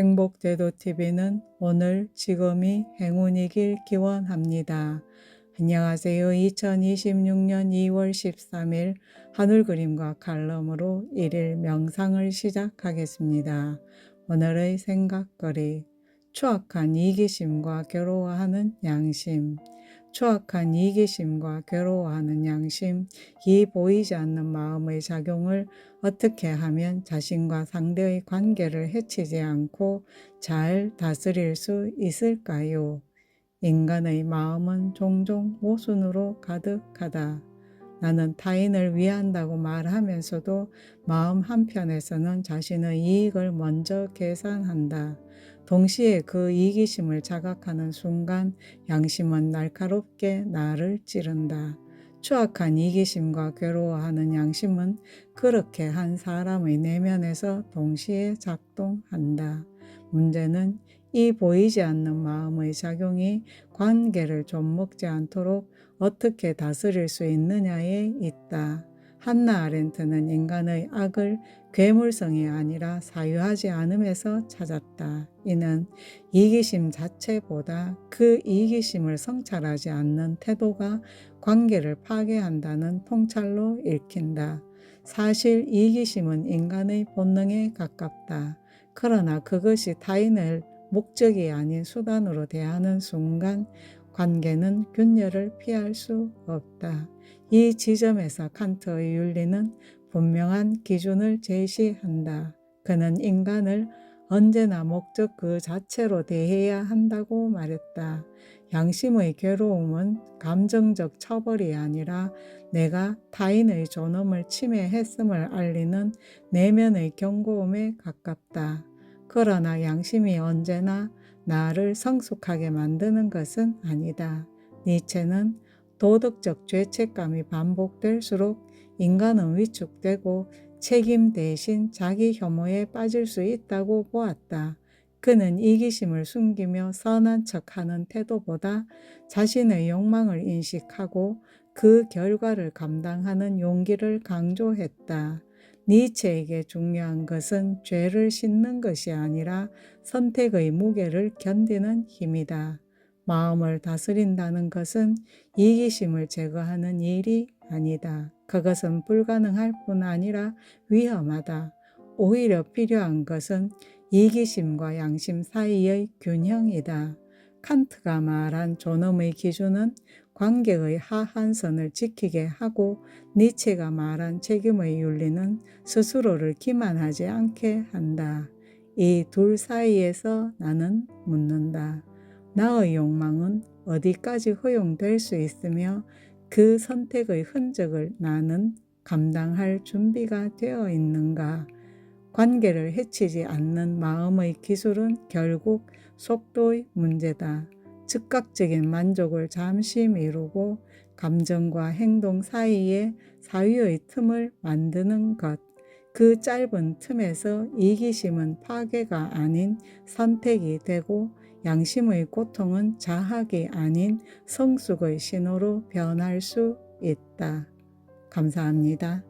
행복제도TV는 오늘 지금이 행운이길 기원합니다. 안녕하세요. 2026년 2월 13일 하늘 그림과 칼럼으로 일일 명상을 시작하겠습니다. 오늘의 생각거리 추악한 이기심과 괴로워하는 양심 추악한 이기심과 괴로워하는 양심, 이 보이지 않는 마음의 작용을 어떻게 하면 자신과 상대의 관계를 해치지 않고 잘 다스릴 수 있을까요? 인간의 마음은 종종 모순으로 가득하다. 나는 타인을 위한다고 말하면서도 마음 한편에서는 자신의 이익을 먼저 계산한다. 동시에 그 이기심을 자각하는 순간 양심은 날카롭게 나를 찌른다. 추악한 이기심과 괴로워하는 양심은 그렇게 한 사람의 내면에서 동시에 작동한다. 문제는 이 보이지 않는 마음의 작용이 관계를 좀먹지 않도록 어떻게 다스릴 수 있느냐에 있다. 한나 아렌트는 인간의 악을 괴물성이 아니라 사유하지 않음에서 찾았다. 이는 이기심 자체보다 그 이기심을 성찰하지 않는 태도가 관계를 파괴한다는 통찰로 읽힌다. 사실 이기심은 인간의 본능에 가깝다. 그러나 그것이 타인을 목적이 아닌 수단으로 대하는 순간 관계는 균열을 피할 수 없다. 이 지점에서 칸트의 윤리는 분명한 기준을 제시한다. 그는 인간을 언제나 목적 그 자체로 대해야 한다고 말했다. 양심의 괴로움은 감정적 처벌이 아니라 내가 타인의 존엄을 침해했음을 알리는 내면의 경고음에 가깝다. 그러나 양심이 언제나 나를 성숙하게 만드는 것은 아니다. 니체는 도덕적 죄책감이 반복될수록 인간은 위축되고 책임 대신 자기 혐오에 빠질 수 있다고 보았다. 그는 이기심을 숨기며 선한 척하는 태도보다 자신의 욕망을 인식하고 그 결과를 감당하는 용기를 강조했다. 니체에게 중요한 것은 죄를 씻는 것이 아니라 선택의 무게를 견디는 힘이다. 마음을 다스린다는 것은 이기심을 제거하는 일이 아니다. 그것은 불가능할 뿐 아니라 위험하다. 오히려 필요한 것은 이기심과 양심 사이의 균형이다. 칸트가 말한 존엄의 기준은 관계의 하한선을 지키게 하고 니체가 말한 책임의 윤리는 스스로를 기만하지 않게 한다. 이 둘 사이에서 나는 묻는다. 나의 욕망은 어디까지 허용될 수 있으며 그 선택의 흔적을 나는 감당할 준비가 되어 있는가? 관계를 해치지 않는 마음의 기술은 결국 속도의 문제다. 즉각적인 만족을 잠시 미루고 감정과 행동 사이에 사유의 틈을 만드는 것. 그 짧은 틈에서 이기심은 파괴가 아닌 선택이 되고 양심의 고통은 자학이 아닌 성숙의 신호로 변할 수 있다. 감사합니다.